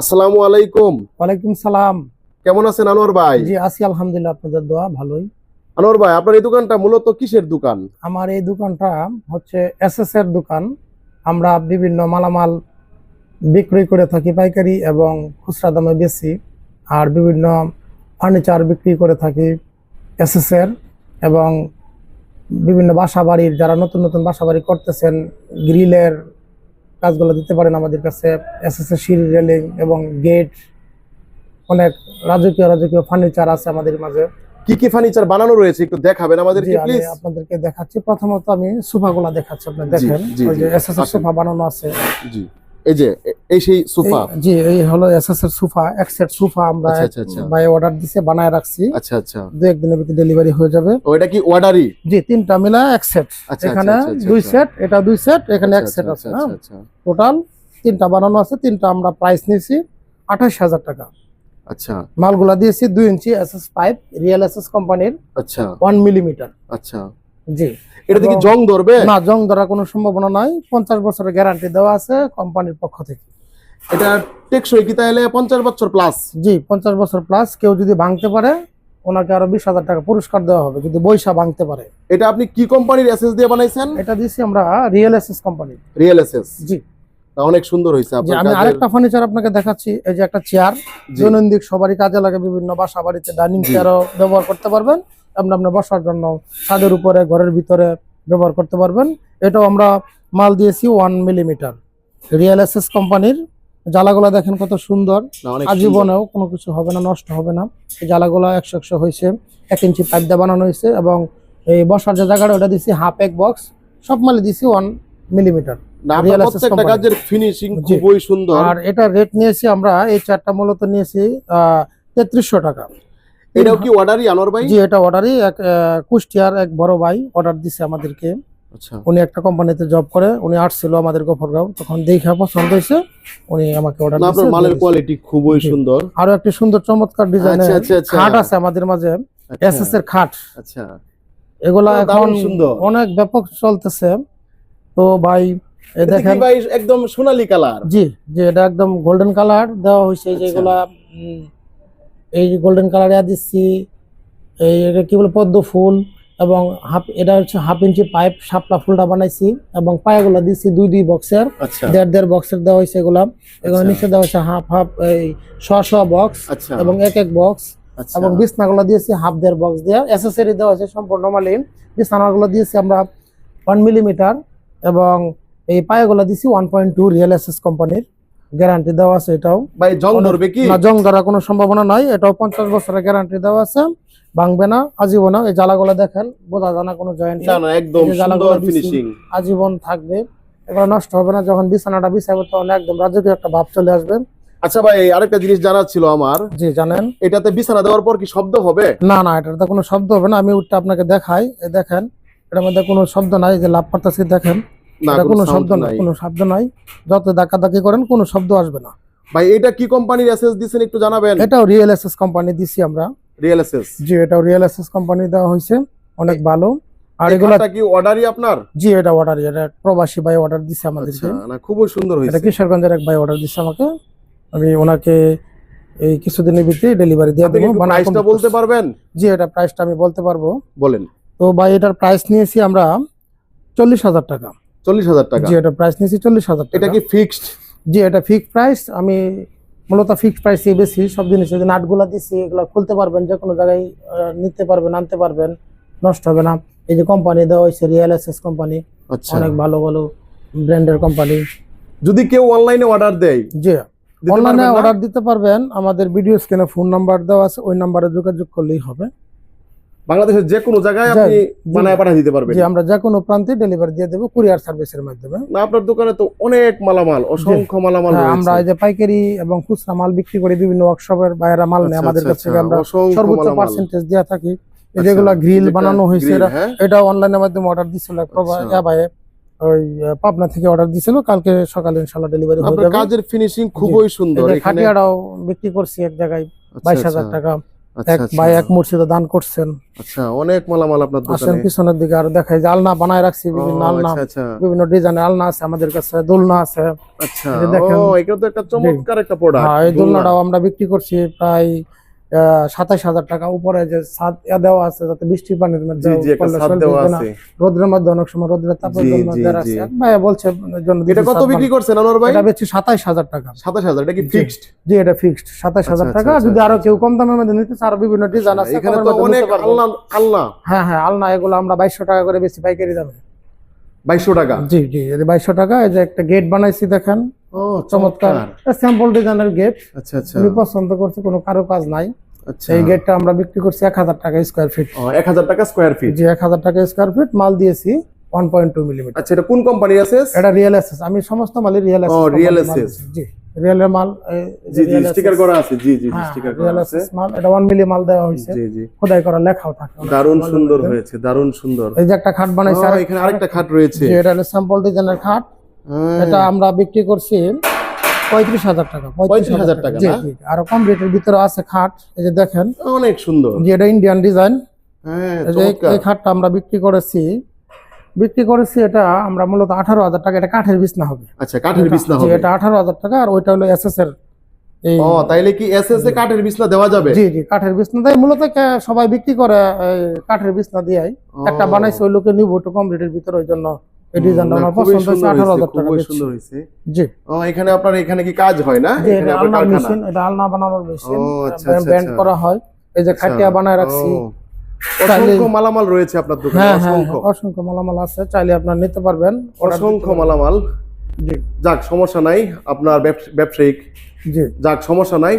আসসালামু আলাইকুম। ওয়ালাইকুম সালাম। কেমন আছেন আনোয়ার ভাই? জি আছি আলহামদুলিল্লাহ আপনাদের দোয়া ভালোই। আনোয়ার ভাই আপনার এই দোকানটা মূলত কিসের দোকান? আমার এই দোকানটা হচ্ছে এসএস এর দোকান। আমরা বিভিন্ন মালামাল বিক্রয় করে থাকি পাইকারি এবং খুচরা দামে বেশি আর বিভিন্ন ফার্নিচার বিক্রি করে থাকি এসএস এর এবং বিভিন্ন বাসা বাড়ির যারা নতুন নতুন বাসা বাড়ি করতেছেন গ্রিলের কাজগুলো দিতে পারেন আমাদের কাছে এসএসএ সিঁড়ি রেলিং এবং গেট অনেক রাজকীয় রাজকীয় ফার্নিচার আছে আমাদের মাঝে। কি কি ফার্নিচার বানানো রয়েছে একটু দেখাবেন আমাদের আমাদেরকে আমি প্লিজ আপনাদেরকে দেখাচ্ছি। প্রথমত আমি সোফাগুলা দেখাচ্ছি আপনি দেখেন ওই যে সোফা বানানো আছে। জি। এই যে এই সেই সোফা। জি এই হলো এসএস এর সোফা এক সেট সোফা আমরা আচ্ছা, আচ্ছা, আচ্ছা। ভাই অর্ডার দিছে বানায় রাখছি। আচ্ছা আচ্ছা। দু একদিনের ভিতরে ডেলিভারি হয়ে যাবে। ও এটা কি অর্ডারই জি তিনটা মিলা এক সেট। এখানে দুই। সেট এটা দুই সেট এখানে এক সেট আছে হ্যাঁ। আচ্ছা, আচ্ছা টোটাল তিনটা বানানো আছে তিনটা আমরা প্রাইস নিয়েছি আঠাশ হাজার টাকা। আচ্ছা। মালগুলা দিয়েছি দুই ইঞ্চি এসএস পাইপ রিয়েল এসএস কোম্পানির আচ্ছা। ওয়ান মিলিমিটার আচ্ছা। জি। এটাতে কি জং ধরবে? না জং ধরার কোনো সম্ভাবনা নাই। পঞ্চাশ বছরের গ্যারান্টি দেওয়া আছে কোম্পানির পক্ষ থেকে। এটা টেকসই কি তাহলে পঞ্চাশ বছর প্লাস জি পঞ্চাশ বছর প্লাস কেউ যদি ভাঙতে পারে ওনাকে আরও বিশ হাজার টাকা পুরস্কার দেওয়া হবে যদি বৈশা ভাঙতে পারে। এটা আপনি কি কোম্পানির এসএস দিয়ে বানাইছেন? এটা দিচ্ছি আমরা Real SS company Real SS জি। অনেক সুন্দর হয়েছে আমি আরেকটা ফার্নিচার আপনাকে দেখাচ্ছি। এই যে একটা চেয়ার দৈনন্দিন সবারই কাজে লাগে বিভিন্ন বাসা বাড়িতে ডাইনিং। চেয়ারও ব্যবহার করতে পারবেন। আপনি আপনার বসার জন্য ছাদের উপরে ঘরের ভিতরে ব্যবহার করতে পারবেন। এটাও আমরা মাল দিয়েছি ওয়ান মিলিমিটার রিয়েল এসএস কোম্পানির জ্বালাগুলা দেখেন কত সুন্দর। আজীবনেও কোনো কিছু হবে না নষ্ট হবে না। এই জ্বালাগুলা একশো একশো হয়েছে এক ইঞ্চি পাইপ দিয়ে বানানো হয়েছে এবং এই বসার যে জায়গাটা ওটা দিছি হাফ এক বক্স সব মালে দিছি ওয়ান মিলিমিটার আর এটা রেট নিয়েছি আমরা এই চারটা মূলত নিয়েছি তেত্রিশশো টাকা। এটাও কি অর্ডারই আনোয়ার ভাই? জি এটা অর্ডারই এক কুষ্টিয়ার এক বড় ভাই অর্ডার দিছে আমাদেরকে। আচ্ছা। উনি একটা কোম্পানিতে জব করে। উনি আসছিল আমাদের গফরগাঁও। তখন দেখা পছন্দ হয়েছে। উনি আমাকে অর্ডার না আপনার মালের কোয়ালিটি খুবই সুন্দর। আরও একটা সুন্দর চমৎকার ডিজাইনের আচ্ছা, আচ্ছা, আচ্ছা। খাট আছে আমাদের মাঝে। এসএস এর খাট। আচ্ছা। এগুলা এখন সুন্দর। অনেক ব্যাপক চলতেছে। তো ভাই এ দেখেন ভাই একদম সোনালী কালার? জি জি এটা একদম গোল্ডেন কালার দেওয়া হয়েছে। যেগুলা এই গোল্ডেন কালার দিচ্ছি এই এটা কি বলে পদ্ম ফুল এবং হাফ এটা হচ্ছে হাফ ইঞ্চি পাইপ শাপলা ফুলটা বানাইছি এবং পায়াগুলো দিচ্ছি দুই দুই বক্সের আচ্ছা। দেড় দেড় বক্সের দেওয়া হয়েছে এগুলা। এগুলো আচ্ছা। নিচে দেওয়া হয়েছে হাফ হাফ এই শ শ বক্স এবং এক এক বক্স আচ্ছা। এবং বিছনাগুলো দিয়েছি হাফ দেড় বক্স দেওয়া অ্যাসেসরি দেওয়া হয়েছে সম্পূর্ণ মালিন। বিছানাগুলো দিয়েছি আমরা ওয়ান মিলিমিটার এবং এই পায়াগুলো দিয়েছি one point two Real SS কোম্পানির গ্যারান্টি দেওয়া আছে এটাও। ভাই জং ধরবে কি? না জং ধরার কোনো সম্ভাবনা নাই। এটাও পঞ্চাশ বছরের গ্যারান্টি দেওয়া আছে। ভাঙবে না আজীবন এই জ্বালাগুলো দেখেন বোঝা জানা কোনো জয়েন্ট। না না একদম সুন্দর ফিনিশিং আজীবন থাকবে। এবার নষ্ট হবে না যখন বিছানাটা বিছাবে তখন একদম রাজকীয় একটা ভাব চলে আসবে। আচ্ছা ভাই আরেকটা জিনিস জানার ছিল আমার। জি জানেন। এটাতে বিছানা দেওয়ার পর কি শব্দ হবে? না না এটাতে কোনো শব্দ হবে না। আমি উঠটা আপনাকে দেখাই। এই দেখেন এটার মধ্যে কোনো শব্দ নাই। যে লাভ পারতাছি দেখেন। এটা কোনো শব্দ নাই। কোনো শব্দ নাই। যত ধাক্কি করেন কোনো শব্দ আসবে না। ভাই এটা কি কোম্পানির এসএস দিছেন একটু জানাবেন? এটাও রিয়েল এসএস কোম্পানি দিছি আমরা। রিয়েল এসএস জি এটাও রিয়েল এসএস কোম্পানি দেওয়া হয়েছে। অনেক ভালো। আর এগুলা কি অর্ডারই আপনার? জি এটা অর্ডার এটা প্রবাসী ভাই অর্ডার দিছে আমাদেরকে। আচ্ছা না খুবই সুন্দর এটা হয়েছে। কিশোরগঞ্জের এক ভাই অর্ডার দিচ্ছে আমাকে। আমি ওনাকে এই কিছুদিনের ভিতরে ডেলিভারি দিয়ে দেবো প্রাইসটা বলতে পারবেন? জি এটা প্রাইসটা আমি বলতে পারব। বলেন। তো ভাই এটার প্রাইস নিয়েছি আমরা চল্লিশ হাজার টাকা। চল্লিশ হাজার টাকা। জি এটা প্রাইস নিয়েছি চল্লিশ হাজার এটা কি ফিক্সড জি এটা ফিক্সড প্রাইস আমি মূলত ফিক্সড প্রাইসে বেশি সব জিনিস যে নাটগুলা দিচ্ছি এগুলো খুলতে পারবেন যে কোনো জায়গায় নিতে পারবেন আনতে পারবেন নষ্ট হবে না। এই যে কোম্পানি দেওয়া হয়েছে রিয়েল এসএস কোম্পানি অনেক ভালো ভালো ব্র্যান্ডের কোম্পানি যদি কেউ অনলাইনে অর্ডার দেয় জি অনলাইনে অর্ডার দিতে পারবেন। আমাদের ভিডিও স্ক্রিনে ফোন নাম্বার দেওয়া আছে ওই নাম্বারে যোগাযোগ করলেই হবে। বাংলাদেশের যে কোনো জায়গায় আপনি বানায় পাঠিয়ে দিতে পারবেন। যে আমরা যে কোনো প্রান্তে ডেলিভারি দিয়ে দেবো কুরিয়ার সার্ভিসের মাধ্যমে। না আপনার দোকানে তো অনেক মালামাল অসংখ্য মালামাল হ্যাঁ, রয়েছে। আমরা এই যে পাইকারি এবং খুচরা মাল বিক্রি করি বিভিন্ন ওয়ার্কশপের বাইরে মাল আচ্ছা, আমাদের আচ্ছা, কাছ থেকে আচ্ছা, আমরা সর্বোচ্চ পার্সেন্টেজ দেওয়া থাকি। এই যেগুলো গ্রিল বানানো হয়েছে এটা হ্যাঁ? এটা অনলাইনের মাধ্যমে অর্ডার দিছিল। ভাই ওই পাবনা থেকে অর্ডার দিছিল কালকে সকালে ইনশাল্লাহ ডেলিভারি হয়ে যাবে। কাজের ফিনিশিং খুবই সুন্দর এখানে খাটিয়াটাও বিক্রি করছি এক জায়গায় আচ্ছা, বাইশ হাজার আচ্ছা। টাকা। এক আচ্ছা। ভাই এক মুর্শিদা দান করছেন। আচ্ছা অনেক মালামাল আপনার আসেন পিছনের দিকে আর দেখাই যে আলনা বানায় রাখছি বিভিন্ন আলনা আচ্ছা আচ্ছা। বিভিন্ন ডিজাইনের আলনা আছে আমাদের কাছে দোলনা আছে। আচ্ছা। এই ও এগুলো তো একটা চমৎকার একটা প্রোডাক্ট হ্যাঁ এই দোলনাটাও আমরা বিক্রি করছি প্রায় সাতাশ হাজার টাকা। উপরে যে ছাদ দেওয়া আছে যাতে বৃষ্টির পানির মধ্যে জি জি একটা পড়লে ছাদ সরবে দেওয়া না। আছে। রোদ্রের মধ্যে অনেক সময় রোদ্রের তাপের জন্য ভাইয়া বলছে এটা কত বিক্রি করছেন আনোয়ার ভাই? এটা বেচছি সাতাইশ হাজার টাকা। সাতাশ হাজার এটা কি ফিক্সড জি এটা ফিক্সড সাতাইশ হাজার আচ্ছা, টাকা। আচ্ছা, যদি আরও আচ্ছা, কেউ কম দামের মধ্যে নিতে চায় আরও বিভিন্ন ডিজাইন আছে এখানে তো অনেক আল্লাহ হ্যাঁ হ্যাঁ আলনা এগুলো আমরা বাইশশো টাকা করে বেশি পাইকারি দামে। বাইশশো টাকা? জি জি বাইশশো টাকা এই যে একটা গেট বানাইছি দেখেন। ও চমৎকার। স্যাম্পল ডিজাইনের গেট আচ্ছা আচ্ছা। উনি পছন্দ করছে কোনো কারও কাজ নাই। আচ্ছা। এই গেটটা আমরা বিক্রি করছি এক হাজার টাকা স্কোয়ার ফিট এক হাজার টাকা স্কোয়ার ফিট জি এক হাজার টাকা স্কোয়ার ফিট মাল দিয়েছি ওয়ান পয়েন্ট টু মিলিমিটার আচ্ছা এটা কোন কোম্পানি এটা রিয়েল আমি সমস্ত মালই রিয়েল SS জি রিয়েলের মাল জি জি স্টিকার করা আছে। জি জি হ্যাঁ, স্টিকার করা আছে। মাল এটা মিলি মাল দেওয়া হয়েছে। জি জি। খোদাই করা লেখাও থাকে। দারুণ সুন্দর হয়েছে দারুণ সুন্দর। এই যে একটা খাট বানাইছি ও, আর এখানে আরেকটা খাট রয়েছে। এটা হলো স্যাম্পল ডিজাইনের খাট। এটা আমরা বিক্রি করছি পঁয়ত্রিশ হাজার টাকা 35,000 টাকা, জি আর কম রেটের ভিতরে আছে খাট এই যে দেখেন। অনেক সুন্দর। যে এটা ইন্ডিয়ান ডিজাইন হ্যাঁ এই যে এই- চমৎকার। এই খাটটা আমরা বিক্রি করেছি। বিক্রি করেছি এটা আমরা মূলত আঠারো হাজার টাকা এটা কাঠের বিছনা হবে। আচ্ছা কাঠের বিছনা হবে। এটা আঠারো হাজার টাকা আর ওইটা হলো এস এর ও তাইলে কি এসএস এ কাঠের বিছনা দেওয়া যাবে? জি জি কাঠের বিছনা দেয়। মূলত সবাই বিক্রি করে কাঠের বিছনা দিয়ে। একটা বানাইছে ওই লোকে নিব একটু কম রেটের ভিতরে ওই জন্য এই ডিজাইনটা আমার পছন্দ হয়েছে সুন্দর আঠারো হয়েছে, হাজার টাকা খুবই সুন্দর হয়েছে। জি। ও এখানে আপনার এখানে কি কাজ হয় না? যে এখানে আপনার কারখানা? মেশিন এটা আলনা বানানোর মেশিন ও, আচ্ছা, ব্যান্ড। করা হয়। এই যে খাটিয়া। বানায় রাখছি। অসংখ্য মালামাল রয়েছে আপনার দোকানে হ্যাঁ হ্যাঁ অসংখ্য। অসংখ্য মালামাল আছে চাইলে আপনার নিতে পারবেন। অসংখ্য মালামাল। যাক সমস্যা নাই আপনার ব্যবসায়িক। যাক সমস্যা নাই